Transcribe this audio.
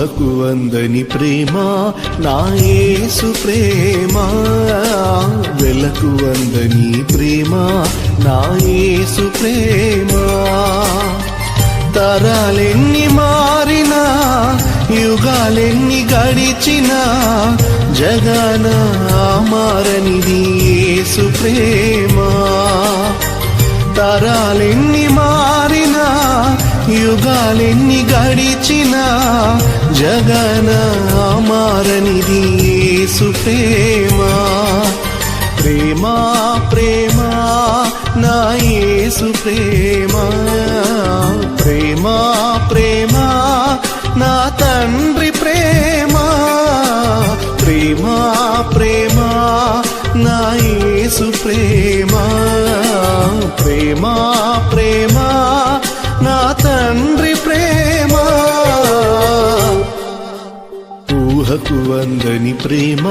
అందని ప్రేమ నా యేసు ప్రేమ. వెలకు అందని ప్రేమ నా యేసు ప్రేమ. తరాలెన్ని మారినా యుగాలెన్ని గడిచినా జగన మారనిది యేసు ప్రేమ. తరాలెన్ని మారినా యుగాలెన్ని గడిచినా జగన మారనిది యేసు ప్రేమ. ప్రేమ ప్రేమ నా యేసు ప్రేమ. ప్రేమ ప్రేమ నా తండ్రి ప్రేమ. ప్రేమ ప్రేమ నా యేసు ప్రేమ. ప్రేమ ప్రేమ నా తండ్రి ప్రేమ. ఊహకు అందని ప్రేమ.